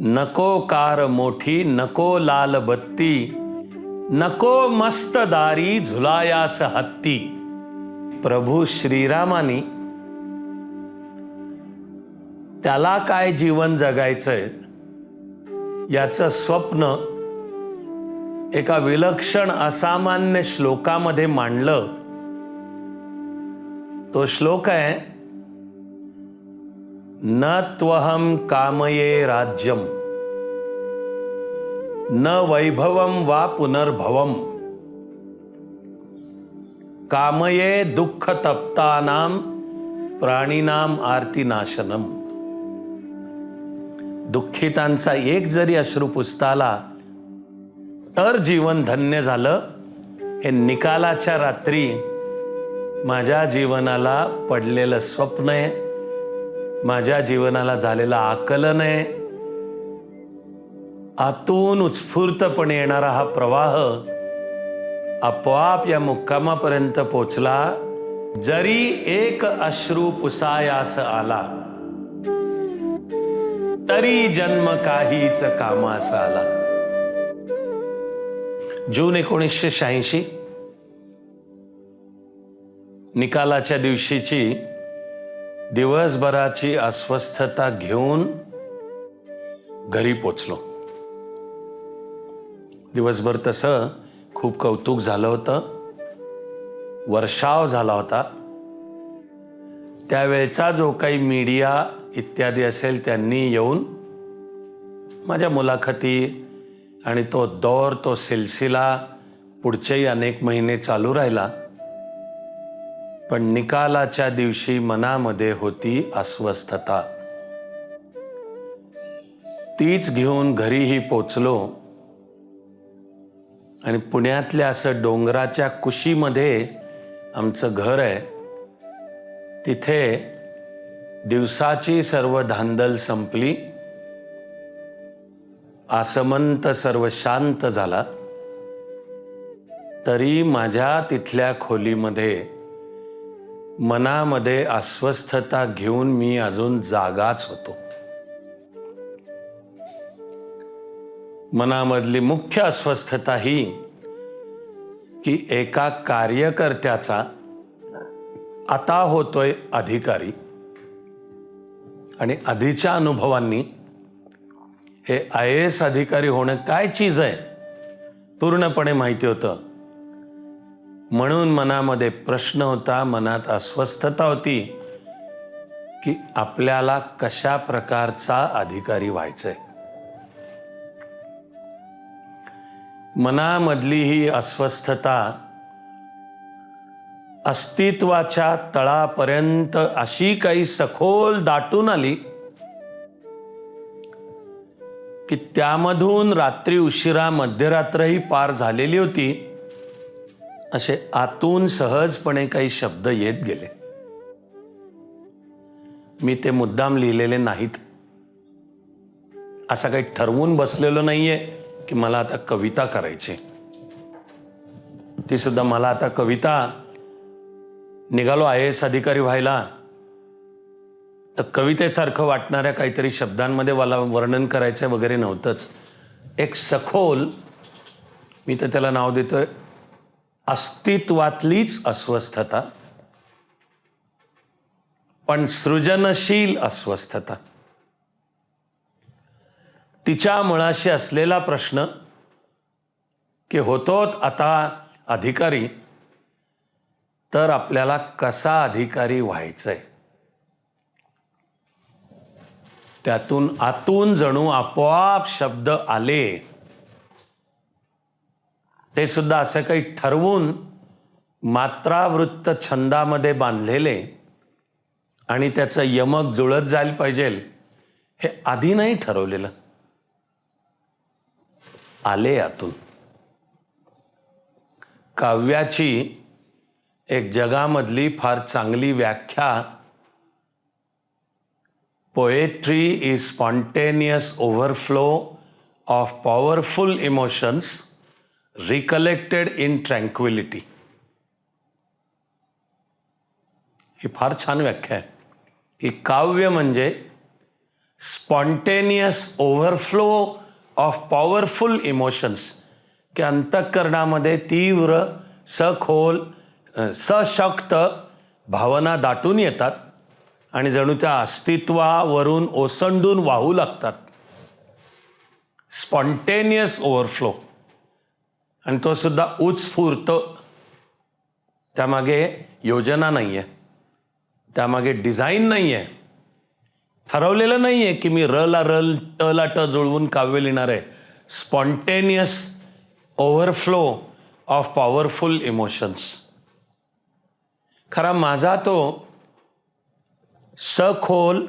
नको कार मोठी नको लाल बत्ती नको मस्त दारी झुलायास हत्ती. प्रभू श्रीरामानी त्याला काय जीवन जगायचंय याचं स्वप्न एका विलक्षण असामान्य श्लोकामध्ये मांडलं. तो श्लोक आहे न त्वहम कामये राज्यम। न वैभवम वा पुनर्भवम। कामये दुःख तप्तानाम प्राणीनाम आरतीनाशनम। दुःखितांचा एक जरी अश्रू पुसताला तर जीवन धन्य झालं हे निकालाच्या रात्री माझ्या जीवनाला पडलेलं स्वप्न आहे. माझ्या जीवनाला झालेलं आकलन आहे. आतून उत्स्फूर्तपणे येणारा हा प्रवाह आपोआप या मुक्कामापर्यंत पोचला. जरी एक अश्रू पुसायास आला तरी जन्म काहीच कामास आला. जून एकोणीसशे शहाऐंशी निकालाच्या दिवशीची दिवसभराची अस्वस्थता घेऊन घरी पोचलो. दिवसभर तसं खूप कौतुक झालं होतं. वर्षाव झाला होता. त्यावेळचा जो काही मीडिया इत्यादी असेल त्यांनी येऊन माझ्या मुलाखती आणि तो दौर तो सिलसिला पुढचेही अनेक महिने चालू राहिला. पण निकालाच्या दिवशी मनामध्ये होती अस्वस्थता. तीच घेऊन घरीही पोचलो. आणि पुण्यातल्या असं डोंगराच्या कुशीमध्ये आमचं घर आहे. तिथे दिवसाची सर्व धांदल संपली. आसमंत सर्व शांत झाला. तरी माझ्या तिथल्या खोलीमध्ये मनामध्ये अस्वस्थता घेऊन मी अजून जागाच होतो. मनामधली मुख्य अस्वस्थता ही की एका कार्यकर्त्याचा आता होतोय अधिकारी आणि आधीच्या अनुभवांनी हे आय एस अधिकारी होणं काय चीज आहे? पूर्णपणे माहिती होतं. म्हणून मनामध्ये प्रश्न होता मनात अस्वस्थता होती की आपल्याला कशा प्रकारचा अधिकारी व्हायचंय. मनामधली ही अस्वस्थता अस्तित्वाच्या तळापर्यंत अशी काही सखोल दाटून आली की त्यामधून रात्री उशिरा मध्यरात्रही पार झालेली होती. असे आतून सहजपणे काही शब्द येत गेले. मी ते मुद्दाम लिहिलेले नाहीत. असं काही ठरवून बसलेलो नाहीये की मला आता कविता करायची. ती सुद्धा मला आता कविता निघालो आय एस अधिकारी व्हायला तर कवितेसारखं वाटणाऱ्या काहीतरी शब्दांमध्ये मला वर्णन करायचं वगैरे नव्हतंच. एक सखोल मी तर त्याला नाव देतोय अस्तित्वातलीच अस्वस्थता पण सृजनशील अस्वस्थता. तिच्या मुळाशी असलेला प्रश्न की होतोत आता अधिकारी तर आपल्याला कसा अधिकारी व्हायचंय? त्यातून आतून जणू आपोआप शब्द आले ते सुद्धा असं काही ठरवून मात्रावृत्त छंदामध्ये बांधलेले आणि त्याचं यमक जुळत जायला पाहिजे हे आधी नाही ठरवलेलं. आले आतून काव्याची एक जगामधली फार चांगली व्याख्या poetry is spontaneous overflow of powerful emotions recollected in tranquillity. ही फार छान व्याख्या आहे. की काव्य म्हणजे spontaneous overflow of powerful emotions की अंतःकरणामध्ये तीव्र सखोल सशक्त भावना दाटून येतात आणि जणू त्या अस्तित्वावरून ओसंडून वाहू लागतात. Spontaneous overflow. आणि तो सुद्धा उत्स्फूर्त. त्यामागे योजना नाही आहे त्यामागे डिझाईन नाही आहे ठरवलेलं नाही आहे की मी र ला र ट ला ट जुळवून काव्य लिहिणार आहे. Spontaneous overflow of powerful emotions खरा माझा तो सखोल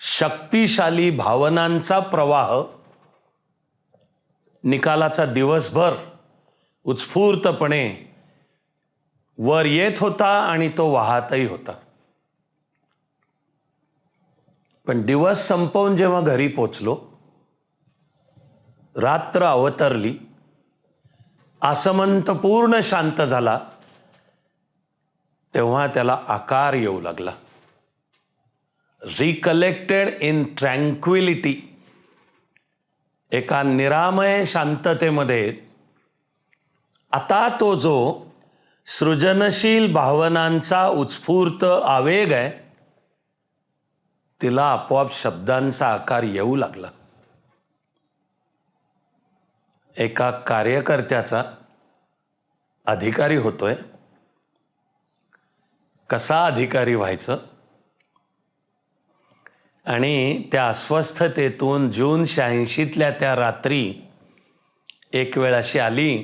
शक्तिशाली भावनांचा प्रवाह निकालाचा दिवसभर उत्स्फूर्तपणे वर येत होता आणि तो वाहतही होता. पण दिवस संपवून जेव्हा घरी पोचलो रात्र अवतरली आसमंत पूर्ण शांत झाला तेव्हा त्याला आकार येऊ लागला. रिकलेक्टेड इन ट्रँक्विलिटी एका निरामय शांततेमध्ये आता तो जो सृजनशील भावनांचा उत्स्फूर्त आवेग आहे तिला आपोआप शब्दांचा आकार येऊ लागला. एका कार्यकर्त्याचा अधिकारी होतोय. कसा अधिकारी व्हायचं? आणि त्या अस्वस्थतेतून जून शहाऐंशीतल्या त्या रात्री एक वेळ अशी आली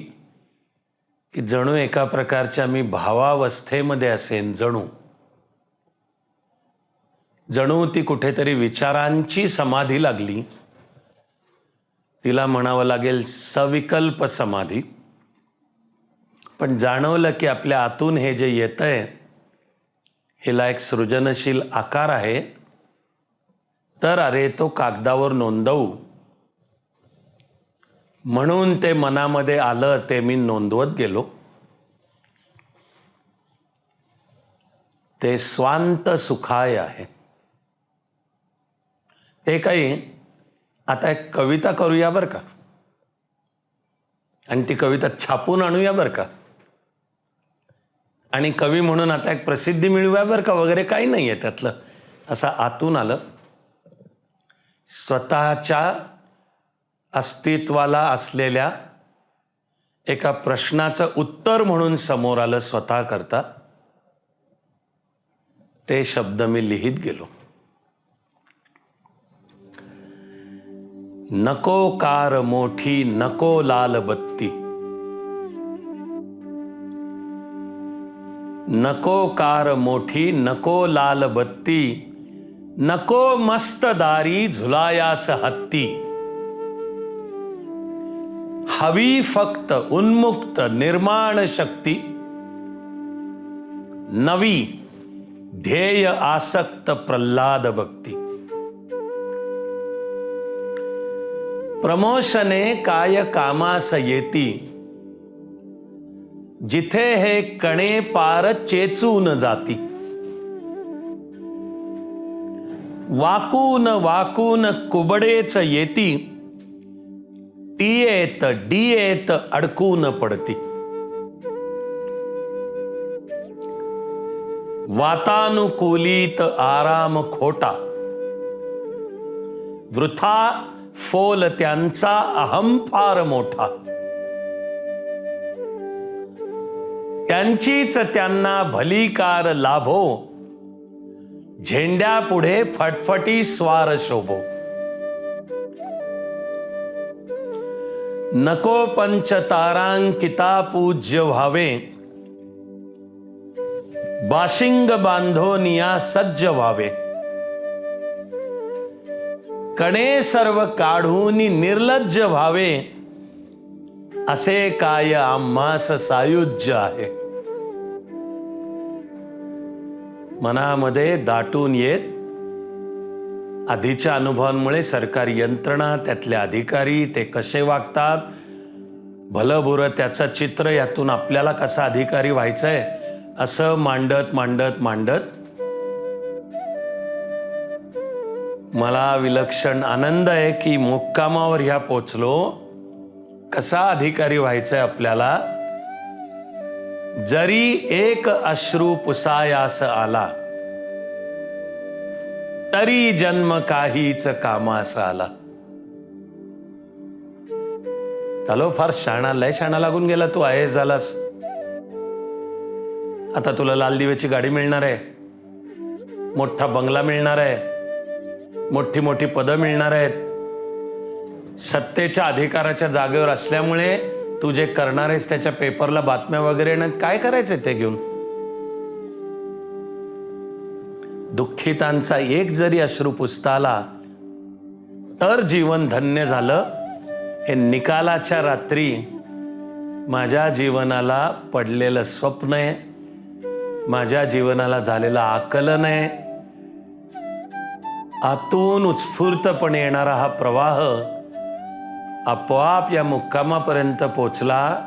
की जणू एका प्रकारच्या मी भावावस्थेमध्ये असेन जणू. जणू ती कुठेतरी विचारांची समाधी लागली. तिला म्हणावं लागेल सविकल्प समाधी. पण जाणवलं की आपल्या आतून हे जे येतंय हिला एक सृजनशील आकार आहे. तर अरे तो कागदावर नोंदवू. म्हणून ते मनामध्ये आलं ते मी नोंदवत गेलो. ते स्वांत सुखाय आहे. ते काही आता एक कविता करूया बरं का? आणि ती कविता छापून आणूया बरं का? आणि कवी म्हणून आता एक प्रसिद्धी मिळूया बरं का? वगैरे काही नाही आहे त्यातलं. असं आतून आलं. स्वतःच्या अस्तित्वाला असलेल्या एका प्रश्नाचं उत्तर म्हणून समोर आलं स्वतः करता ते शब्द मी लिहित गेलो. नको कार मोठी नको लाल बत्ती. नको कार मोठी नको लाल बत्ती. नको मस्त दारी झुलायास हत्ती. हवी फक्त उन्मुक्त निर्माण शक्ती. नवी ध्येय आसक्त प्रल्हाद भक्ती. प्रमोशने काय कामास येती? जिथे हे कणे पार चेचून जाती. वाकून वाकून कुबडेच येती. टीयेत डियेत अडकून पडती. वातानुकूलित आराम खोटा. वृथा फोल त्यांचा अहम फार मोठा. त्यांचीच त्यांना भलीकार लाभो. झेंड्या पुढे फटफटी स्वार शोभो. नको पंच तारांकिता पूज्य व्हावे बाशिंग बांधोनिया सज्ज व्हावे कणे सर्व काढून निर्लज्ज व्हावे असे काय आम्हास सायुज्य आहे? मनामध्ये दाटून येत. आधीच्या अनुभवांमुळे सरकारी यंत्रणा त्यातले अधिकारी ते कसे वागतात? भलं बुरं त्याचं चित्र यातून आपल्याला कसा अधिकारी व्हायचंय? असं मांडत मांडत मांडत. मला विलक्षण आनंद आहे की मुक्कामावर ह्या पोचलो. कसा अधिकारी व्हायचा आहे आपल्याला? जरी एक अश्रू पुसायास आला तरी जन्म काहीच कामास आला. चालो फार शाणा लय शाणा लागून गेला तू आहे झालास. आता तुला लाल दिव्याची गाडी मिळणार आहे. मोठा बंगला मिळणार आहे. मोठी मोठी पदं मिळणार आहेत. सत्तेच्या अधिकाराच्या जागेवर असल्यामुळे तू जे करणार आहेस त्याच्या पेपरला बातम्या वगैरे येणार काय करायचं ते घेऊन? दुःखितांचा एक जरी अश्रू पुसता आला तर जीवन धन्य झालं. हे निकालाच्या रात्री माझ्या जीवनाला पडलेलं स्वप्न आहे. माझ्या जीवनाला झालेलं आकलन आहे. आतून उत्स्फूर्तपणे येणारा हा प्रवाह आपोआप या मुक्कामापर्यंत पोचला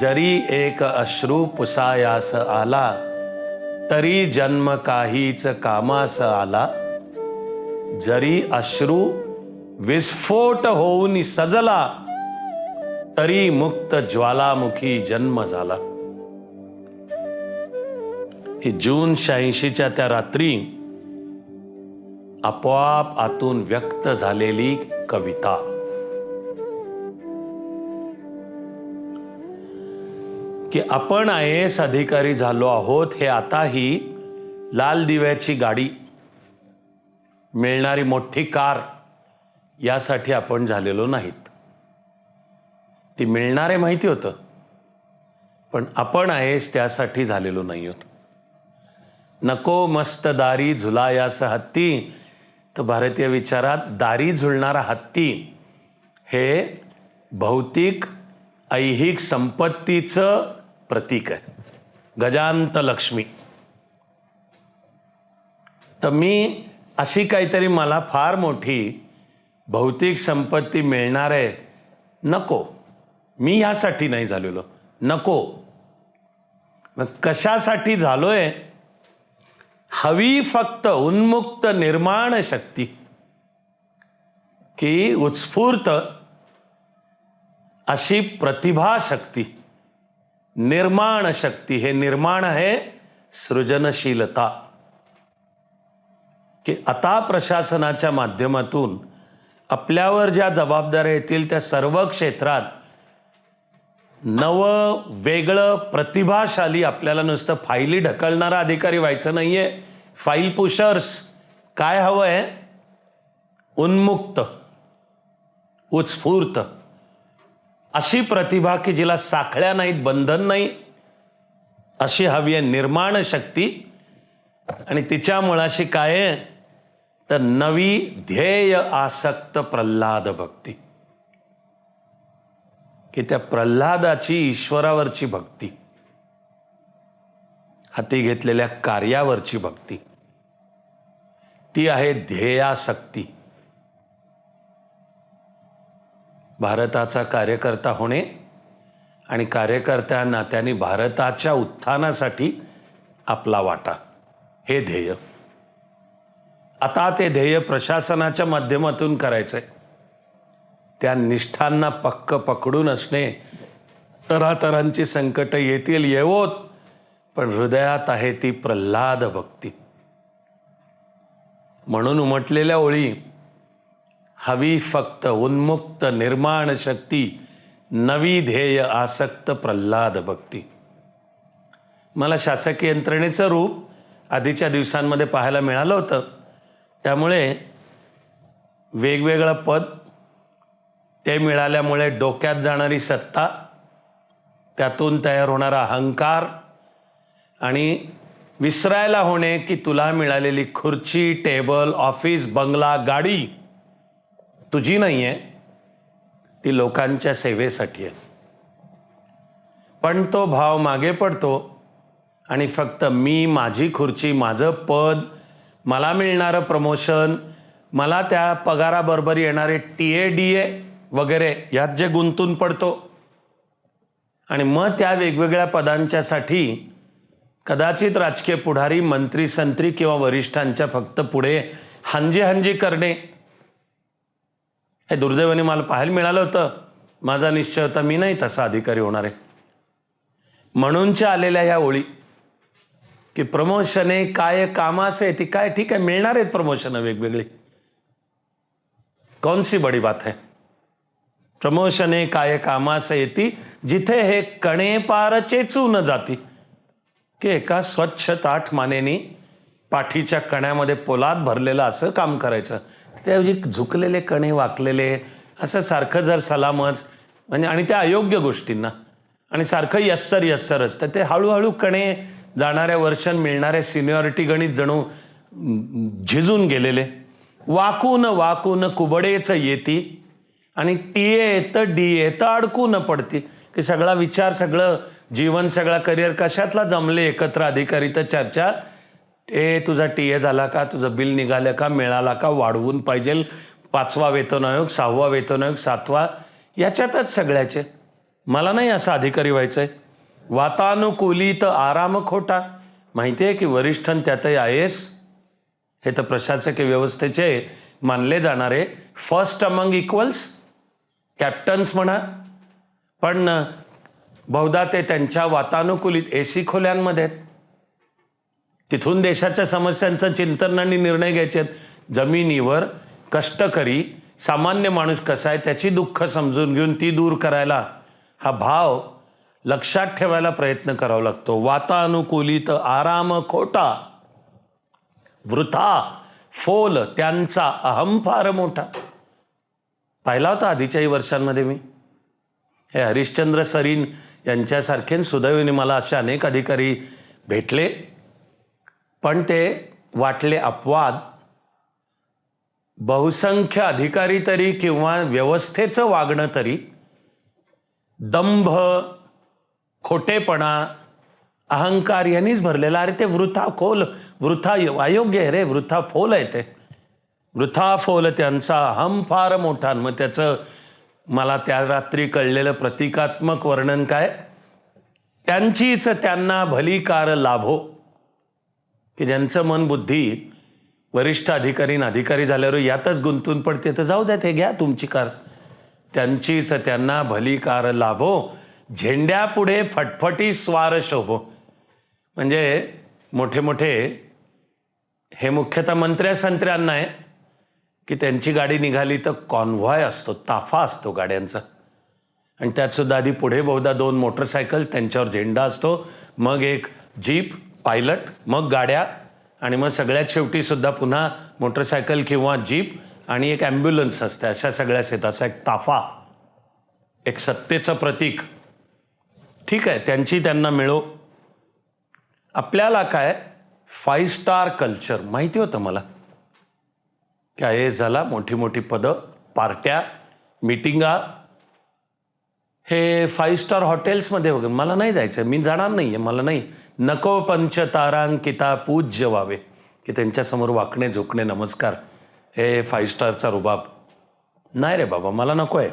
जरी एक अश्रू पुसायास आला तरी जन्म काहीच कामास आला. जरी अश्रू विस्फोट होऊन सजला तरी मुक्त ज्वालामुखी जन्म झाला. ही जून शहाऐंशीच्या त्या रात्री आपोआप आतून व्यक्त झालेली कविता. की आपण आय एस अधिकारी झालो आहोत हे आताही लाल दिव्याची गाडी मिळणारी मोठी कार यासाठी आपण झालेलो नाहीत. ती मिळणारे माहिती होतं पण आपण आहेस त्यासाठी झालेलो नाही होत नको मस्त दारी झुलायास हत्ती तर भारतीय विचारात दारी झुलणारा हत्ती हे भौतिक ऐहिक संपत्तीचं प्रतीक आहे. गजांत लक्ष्मी तर मी अशी काहीतरी मला फार मोठी भौतिक संपत्ती मिळणार आहे. नको. मी ह्यासाठी नाही झालेलो. नको. मग कशासाठी झालोय? हवी फक्त उन्मुक्त निर्माण शक्ती. की उत्स्फूर्त अशी प्रतिभा शक्ती. निर्माण शक्ती हे निर्माण आहे सृजनशीलता। की आता प्रशासनाच्या माध्यमातून आपल्यावर ज्या जबाबदाऱ्या येतील त्या सर्व क्षेत्रात नवं वेगळं प्रतिभाशाली आपल्याला नुसतं फाईली ढकलणारा अधिकारी व्हायचं नाहीये. फाईल पुशर्स काय हवं आहे उन्मुक्त उत्स्फूर्त. अशी प्रतिभा की जिला साखळ्या नाहीत बंधन नाही अशी हवी आहे निर्माण शक्ती. आणि तिच्या मुळाशी काय आहे? तर नवी ध्येय आसक्त प्रल्हाद भक्ती. की त्या प्रल्हादाची ईश्वरावरची भक्ती. हाती घेतलेल्या कार्यावरची भक्ती. ती आहे ध्येयासक्ती. भारताचा कार्यकर्ता होणे आणि कार्यकर्त्या नात्याने भारताच्या उत्थानासाठी आपला वाटा. हे ध्येय. आता ते ध्येय प्रशासनाच्या माध्यमातून करायचंय. त्या निष्ठांना पक्क पकडून असणे तरातरांची संकट येतील येवोत पण हृदयात आहे ती प्रल्हाद भक्ती. म्हणून उमटलेल्या ओळी हवी फक्त उन्मुक्त निर्माण शक्ती नवी ध्येय आसक्त प्रल्हाद भक्ती. मला शासकीय यंत्रणेचं रूप आधीच्या दिवसांमध्ये पाहायला मिळालं होतं. त्यामुळे वेगवेगळं पद ते मिळाल्यामुळे डोक्यात जाणारी सत्ता त्यातून तयार होणारा अहंकार आणि विसरायला होणे की तुला मिळालेली खुर्ची टेबल ऑफिस बंगला गाडी तुझी नाही आहे ती लोकांच्या सेवेसाठी आहे. पण तो भाव मागे पडतो आणि फक्त मी माझी खुर्ची माझं पद मला मिळणारं प्रमोशन मला त्या पगाराबरोबर येणारे टी ए डी ए वगैरे यात जे गुंतून पडतो. आणि मग त्या वेगवेगळ्या पदांच्यासाठी कदाचित राजकीय पुढारी मंत्री संत्री किंवा वरिष्ठांच्या फक्त पुढे हांजी हांजी करणे हे दुर्दैवाने मला पाहायला मिळालं होतं. माझा निश्चय होता मी नाही तसा अधिकारी होणार आहे. म्हणूनच्या आलेल्या ह्या ओळी. की प्रमोशने काय कामासे ती काय ठीक आहे मिळणार आहेत प्रमोशन वेगवेगळी. कौन सी बडी बात है? प्रमोशने काय कामास येती जिथे हे कणे पार चेचू न जाती. की एका स्वच्छ ताठ मानेनी पाठीच्या कण्यामध्ये पोलाद भरलेलं असं काम करायचं. त्याऐवजी झुकलेले कणे वाकलेले असं सारखं जर सलामच म्हणजे आणि त्या अयोग्य गोष्टींना. आणि सारखं यस्सर यस्सरच. तर ते हळूहळू कणे जाणाऱ्या वर्षांत मिळणाऱ्या सिनियॉरिटी गणित जणू झिजून गेलेले. वाकून वाकून कुबडेच येती. आणि टीए येतं डी येतं अडकून पडती. की सगळा विचार सगळं जीवन सगळा करिअर कशातला जमले एकत्र अधिकारी तर चर्चा ए तुझा टी ए झाला का? तुझं बिल निघालं का? मिळाला का? वाढवून पाहिजे. पाचवा वेतन आयोग सहावा वेतन आयोग सातवा याच्यातच सगळ्याचे. मला नाही असं अधिकारी व्हायचं आहे वातानुकूलित आराम खोटा. माहिती आहे की वरिष्ठन त्यातही आय एस हे तर प्रशासकीय व्यवस्थेचे मानले जाणारे फर्स्ट अमंग इक्वल्स कॅप्टन्स म्हणा. पण बहुधा ते त्यांच्या वातानुकूलित ए सी खोल्यांमध्ये आहेत. तिथून देशाच्या समस्यांचं चिंतन आणि निर्णय घ्यायचे आहेत. जमिनीवर कष्टकरी सामान्य माणूस कसा आहे त्याची दुःख समजून घेऊन ती दूर करायला हा भाव लक्षात ठेवायला प्रयत्न करावा लागतो. वातानुकूलित आराम खोटा वृथा फोल त्यांचा अहम फार मोठा. पाहिला होता आधीच्याही वर्षांमध्ये मी. हे हरिश्चंद्र सरीन यांच्यासारखे सुदैवाने मला असे अनेक अधिकारी भेटले. पण ते वाटले अपवाद. बहुसंख्य अधिकारी तरी किंवा व्यवस्थेचं वागणं तरी दंभ खोटेपणा अहंकार यांनीच भरलेला. अरे ते वृथा खोल वृथा अयोग्य आहे रे वृथा फोल आहे ते. वृथा फोल त्यांचा हम फार मोठा. मग त्याचं मला त्या रात्री कळलेलं प्रतिकात्मक वर्णन काय? त्यांचीच त्यांना भलीकार लाभो. की ज्यांचं मन बुद्धी वरिष्ठ अधिकारी न अधिकारी झाल्यावर यातच गुंतून पडते तर जाऊ द्या ते घ्या तुमची कार. त्यांचीच त्यांना भली कार लाभो झेंड्यापुढे फटफटी स्वार शोभो. म्हणजे मोठे मोठे हे मुख्यतः मंत्र्या संत्र्यांना आहे की त्यांची गाडी निघाली तर कॉन्व्हॉय असतो ताफा असतो गाड्यांचा. आणि त्यातसुद्धा आधी पुढे बहुधा दोन मोटरसायकल त्यांच्यावर झेंडा असतो मग एक जीप पायलट मग गाड्या आणि मग सगळ्यात शेवटी सुद्धा पुन्हा मोटरसायकल किंवा जीप आणि एक ॲम्ब्युलन्स असते अशा सगळ्याच येतात असा एक ताफा एक सत्तेचं प्रतीक. ठीक आहे त्यांची त्यांना मिळो. आपल्याला काय? फाईव्ह स्टार कल्चर माहिती होतं मला? की आय एस झाला? मोठी मोठी पदं पार्ट्या मिटिंगा. हे फाईव्ह स्टार हॉटेल्समध्ये वगैरे मला नाही जायचं मी जाणार नाही आहे मला नाही. नको पंचतारांकिता पूज्य व्हावे की त्यांच्यासमोर वाकणे झुकणे नमस्कार हे फाईव्ह स्टारचा रुबाब. नाही रे बाबा मला नको आहे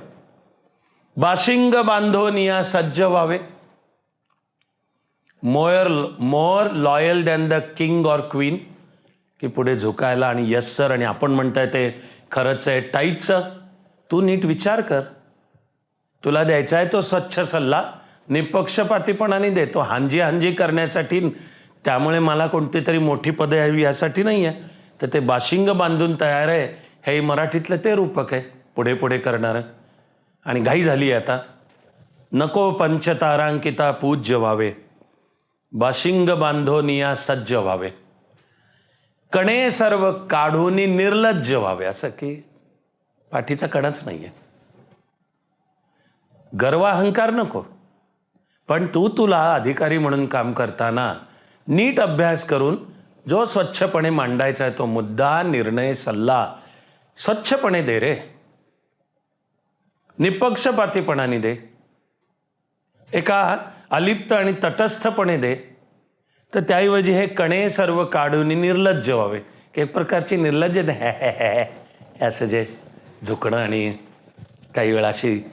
बाशिंग बांधोनिया सज्ज व्हावे more more loyal than the king or queen की पुढे झुकायला आणि यस सर आणि आपण म्हणताय ते खरंच आहे टाईटचं तू नीट विचार कर. तुला द्यायचा आहे तो स्वच्छ सल्ला. निपक्षपातीपणाने देतो. हांजी हांजी करण्यासाठी त्यामुळे मला कोणती तरी मोठी पदं यावी यासाठी नाही आहे तर ते बाशिंग बांधून तयार आहे. हे मराठीतलं ते रूपक आहे. पुढे पुढे करणारं आणि घाई झाली आहे आता. नको पंचतारांकिता पूज्य व्हावे. बाशिंग बांधोनिया सज्ज व्हावे. कणे सर्व काढून निर्लज्ज व्हावे. असं की पाठीचा कणाच नाही आहे गर्व अहंकार नको. पण तू तुला अधिकारी म्हणून काम करताना नीट अभ्यास करून जो स्वच्छपणे मांडायचा आहे तो मुद्दा निर्णय सल्ला स्वच्छपणे दे रे. निपक्षपातीपणाने दे. एका अलिप्त आणि तटस्थपणे दे. तर त्याऐवजी हे कणे सर्व काढून निर्लज्ज व्हावे. एक प्रकारची निर्लज्ज असं जे झुकणं आणि काही वेळा अशी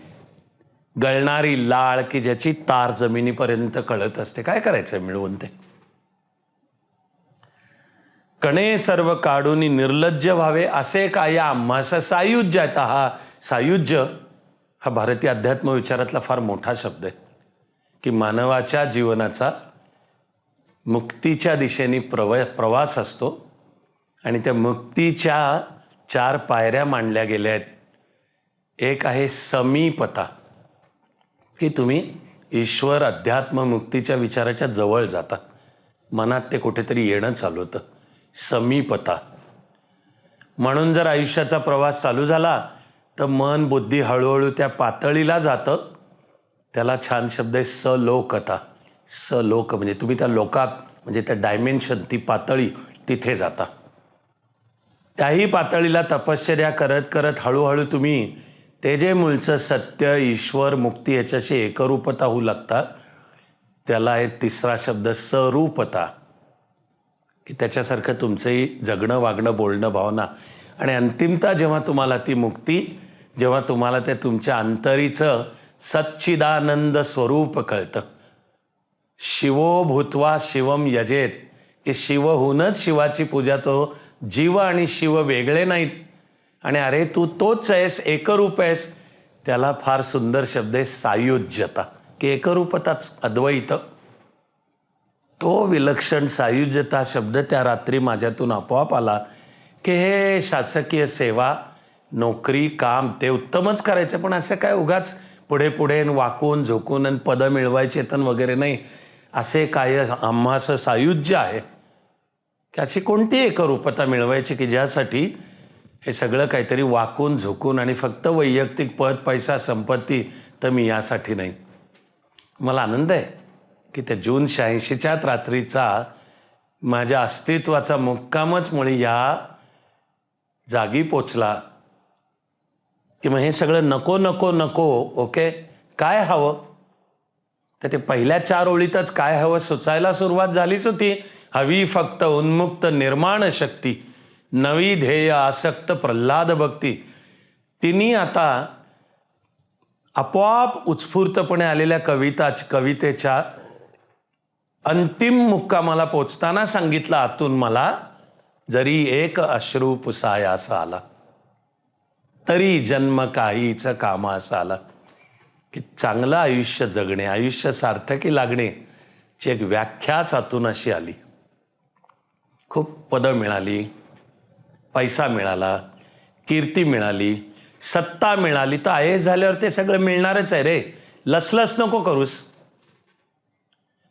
गळणारी लाळ की ज्याची तार जमिनीपर्यंत कळत असते. काय करायचं मिळवून ते? कणे सर्व काढून निर्लज्ज व्हावे असे काय आम्हास सायुज्य आता हा सायुज्य हा भारतीय अध्यात्म विचारातला फार मोठा शब्द आहे की मानवाच्या जीवनाचा मुक्तीच्या दिशेने प्रव प्रवास असतो आणि त्या मुक्तीच्या चार पायऱ्या मांडल्या गेल्या आहेत. एक आहे समीपता. की तुम्ही ईश्वर अध्यात्म मुक्तीच्या विचाराच्या जवळ जाता. मनात ते कुठेतरी येणं चालू होतं. समीपता. म्हणून जर आयुष्याचा प्रवास चालू झाला तर मन बुद्धी हळूहळू त्या पातळीला जातं. त्याला छान शब्द आहे सलोकता. सलोक म्हणजे तुम्ही त्या लोकात म्हणजे त्या डायमेन्शन ती पातळी तिथे जाता. त्याही पातळीला तपश्चर्या करत करत हळूहळू तुम्ही ते जे मूळचं सत्य ईश्वर मुक्ती याच्याशी एकरूपता होऊ लागतात त्याला आहे तिसरा शब्द सरूपता. की त्याच्यासारखं तुमचंही जगणं वागणं बोलणं भावना. आणि अंतिमता जेव्हा तुम्हाला ती मुक्ती जेव्हा तुम्हाला ते तुमच्या अंतरीचं सच्चिदानंद स्वरूप कळतं. शिवो भूत्वा शिवम यजेत. की शिव होऊनच शिवाची पूजा तो जीव आणि शिव वेगळे नाहीत. आणि अरे तू तोच आहेस एकरूप आहेस. त्याला फार सुंदर शब्द आहे सायुज्यता. की एकरूपताच अद्वैत. तो विलक्षण सायुज्यता शब्द त्या रात्री माझ्यातून आपोआप आला की हे शासकीय सेवा नोकरी काम ते उत्तमच करायचं पण असं काय उगाच पुढे पुढे वाकून झोकून आणि पदं मिळवायचे तन वगैरे नाही. असे काय आम्हास सायुज्य आहे. की अशी कोणती एकरूपता मिळवायची की ज्यासाठी हे सगळं काहीतरी वाकून झोकून आणि फक्त वैयक्तिक पद पैसा संपत्ती तर मी यासाठी नाही. मला आनंद आहे की त्या जून शहाऐंशीच्याच रात्रीचा माझ्या अस्तित्वाचा मुक्कामच मुळे या जागी पोचला की मग हे सगळं नको नको नको ओके? काय हवं? तर ते पहिल्या चार ओळीतच काय हवं सुचायला सुरुवात झालीच होती. हवी फक्त उन्मुक्त निर्माण शक्ती. नवी ध्येय आसक्त प्रल्हाद भक्ती. तिने आता आपोआप उत्स्फूर्तपणे आलेल्या कविता कवितेच्या अंतिम मुक्कामाला पोचताना सांगितलं आतून मला जरी एक अश्रू पुसायास आला तरी जन्म काहीच कामास आला. की चांगलं आयुष्य जगणे आयुष्य सार्थकी लागणे ची एक व्याख्याच आतून अशी आली. खूप पदं मिळाली. पैसा मिळाला कीर्ती मिळाली सत्ता मिळाली तर आय एस झाल्यावर ते सगळं मिळणारच आहे रे. लसलस नको करूस.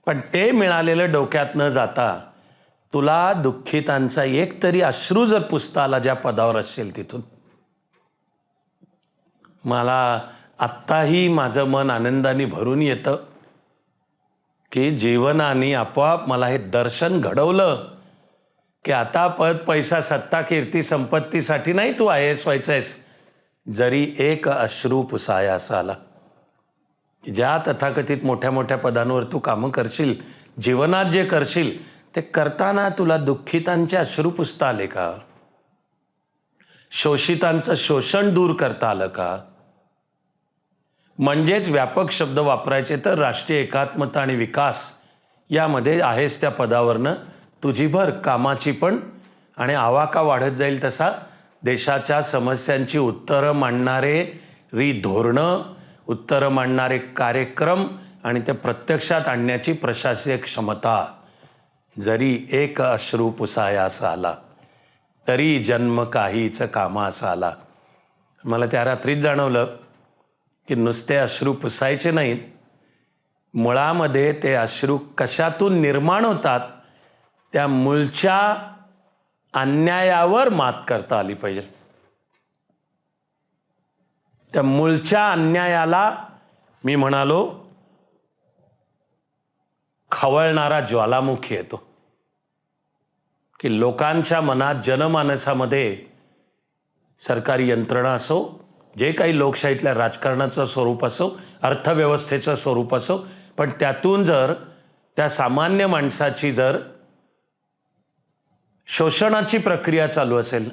पण ते मिळालेलं डोक्यात न जाता तुला दुःखितांचा एक तरी अश्रू जर पुसता आला ज्या पदावर असेल तिथून. मला आत्ताही माझं मन आनंदाने भरून येतं की जीवनाने आपोआप मला हे दर्शन घडवलं. की आता पद पैसा सत्ता कीर्ती संपत्तीसाठी नाही तू आय एस व्हायचं आहेस जरी एक अश्रू पुसायास आला की ज्या तथाकथित मोठ्या मोठ्या पदांवर तू कामं करशील जीवनात जे करशील ते करताना तुला दुःखितांचे अश्रू पुसता आले का? शोषितांचं शोषण दूर करता आलं का? म्हणजेच व्यापक शब्द वापरायचे तर राष्ट्रीय एकात्मता आणि विकास यामध्ये आहेस त्या पदावरनं. तुझी भर कामाची पण आणि आवाका वाढत जाईल तसा देशाच्या समस्यांची उत्तरं मांडणारे री धोरणं उत्तरं मांडणारे कार्यक्रम आणि ते प्रत्यक्षात आणण्याची प्रशासकीय क्षमता. जरी एक अश्रू पुसायास आला तरी जन्म काहीच कामास आला. मला त्या रात्रीच जाणवलं की नुसते अश्रू पुसायचे नाहीत. मुळामध्ये ते अश्रू कशातून निर्माण होतात त्या मूळच्या अन्यायावर मात करता आली पाहिजे. त्या मूळच्या अन्यायाला मी म्हणालो खवळणारा ज्वालामुखी येतो की लोकांच्या मनात जनमानसामध्ये सरकारी यंत्रणा असो जे काही लोकशाहीतल्या राजकारणाचं स्वरूप असो अर्थव्यवस्थेचं स्वरूप असो पण त्यातून जर त्या सामान्य माणसाची जर शोषणाची प्रक्रिया चालू असेल.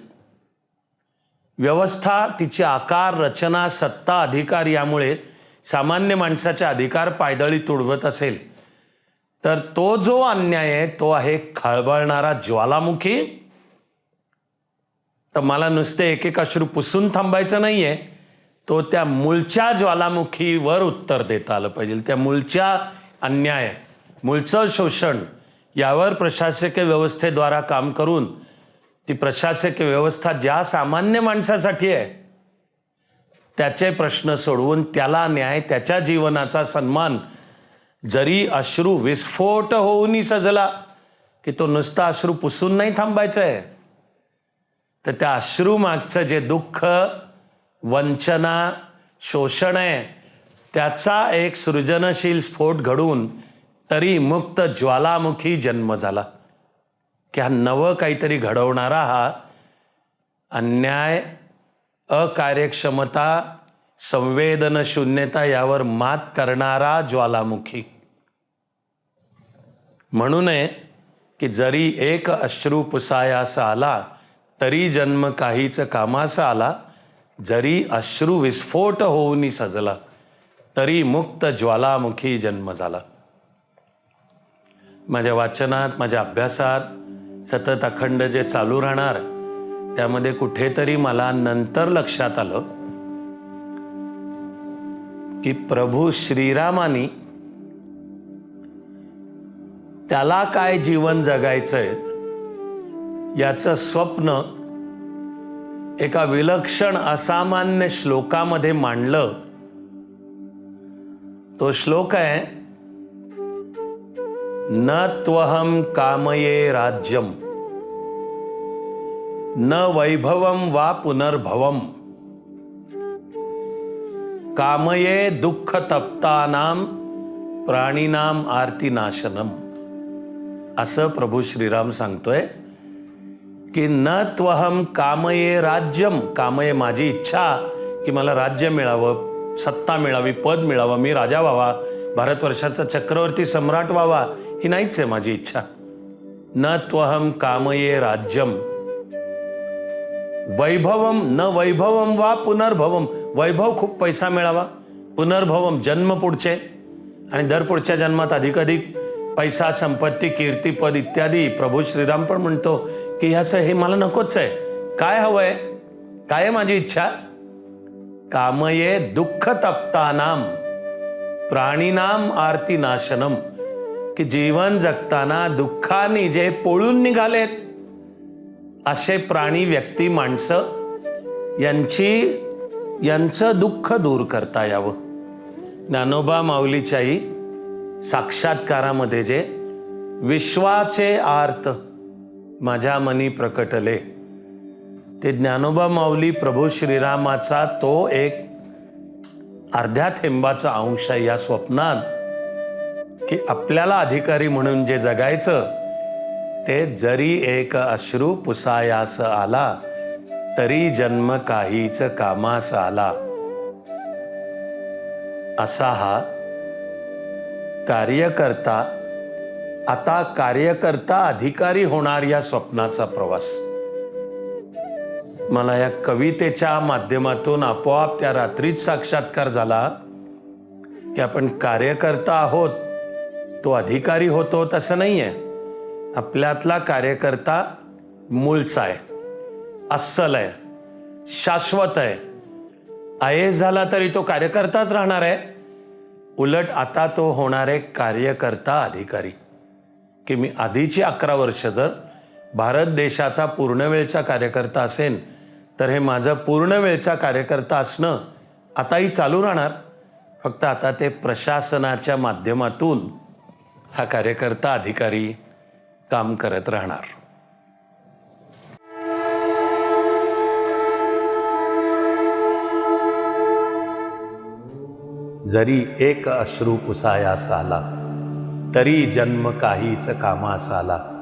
व्यवस्था तिची आकार रचना सत्ता अधिकार यामुळे सामान्य माणसाचे अधिकार पायदळी तुडवत असेल. तर तो जो अन्याय आहे तो आहे खळबळणारा ज्वालामुखी. तर मला नुसते एक एक अश्रू पुसून थांबायचं नाही आहे तो त्या मूळच्या ज्वालामुखीवर उत्तर देता आलं पाहिजे. त्या मूळच्या अन्याय मूळचं शोषण यावर प्रशासकीय व्यवस्थेद्वारा काम करून ती प्रशासकीय व्यवस्था ज्या सामान्य माणसासाठी आहे त्याचे प्रश्न सोडवून त्याला न्याय त्याच्या जीवनाचा सन्मान जरी अश्रू विस्फोट होऊनही सजला की तो नुसता अश्रू पुसून नाही थांबायचा आहे तर त्या अश्रू मागचं जे दुःख वंचना शोषण आहे त्याचा एक सृजनशील स्फोट घडून तरी मुक्त ज्वालामुखी जन्म झाला. की हा नवं काहीतरी घडवणारा हा अन्याय अकार्यक्षमता संवेदनशून्यता यावर मात करणारा ज्वालामुखी. म्हणून की जरी एक अश्रू पुसायास आला तरी जन्म काहीच कामासा आला जरी अश्रू विस्फोट होऊनी सजला तरी मुक्त ज्वालामुखी जन्म झाला. माझ्या वाचनात माझ्या अभ्यासात सतत अखंड जे चालू राहणार त्यामध्ये कुठेतरी मला नंतर लक्षात आलं की प्रभू श्रीरामानी त्याला काय जीवन जगायचंय याचं स्वप्न एका विलक्षण असामान्य श्लोकामध्ये मांडलं. तो श्लोक आहे न त्वहम कामये राज्यम। न वैभवम वा पुनर्भवम। कामये दुःख तप्तानाम प्राणीनाम आरतीनाशनम। असं प्रभू श्रीराम सांगतोय की न त्वहम कामये राज्यम। कामये माझी इच्छा की मला राज्य मिळावं सत्ता मिळावी पद मिळावं मी राजा व्हावा भारतवर्षाचा चक्रवर्ती सम्राट व्हावा ही नाहीच आहे माझी इच्छा. न त्वहम कामये राज्यम. वैभवम न वैभवम वा पुनर्भवम वैभव खूप पैसा मिळावा. पुनर्भवम जन्म पुढचे. आणि दर पुढच्या जन्मात अधिकाधिक पैसा संपत्ती कीर्तीपद इत्यादी. प्रभू श्रीराम पण म्हणतो की ह्याचं हे मला नकोच आहे. काय हवंय? काय आहे माझी इच्छा? कामये दुःख तप्तानाम प्राणीनाम आरती नाशनम की जीवन जगताना दुःखाने जे पळून निघालेत असे प्राणी व्यक्ती माणसं यांची यांचं दुःख दूर करता यावं. ज्ञानोबा माऊलीच्याही साक्षात्कारामध्ये जे विश्वाचे आर्त माझ्या मनी प्रकटले ते ज्ञानोबा माऊली प्रभू श्रीरामाचा तो एक अर्ध्या थेंबाचा अंश आहे या स्वप्नात. की आपल्याला अधिकारी म्हणून जे जगायचं ते जरी एक अश्रू पुसायास आला तरी जन्म काहीच कामास आला. असा हा कार्यकर्ता आता कार्यकर्ता अधिकारी होणार या स्वप्नाचा प्रवास. मला या कवितेच्या माध्यमातून आपोआप त्या रात्रीच साक्षात्कार झाला की आपण कार्यकर्ता आहोत तो अधिकारी होतो तसं नाही आहे आपल्यातला कार्यकर्ता मूळचा आहे अस्सल आहे शाश्वत आहे. आय एस झाला तरी तो कार्यकर्ताच राहणार आहे. उलट आता तो होणार आहे कार्यकर्ता अधिकारी. की मी आधीची अकरा वर्ष जर भारत देशाचा पूर्णवेळचा कार्यकर्ता असेल तर हे माझं पूर्णवेळचा कार्यकर्ता असणं आताही चालू राहणार. फक्त आता ते प्रशासनाच्या माध्यमातून हा कार्यकर्ता अधिकारी काम करत राहणार. जरी एक अश्रू पुसायास आला तरी जन्म काहीच कामास आला.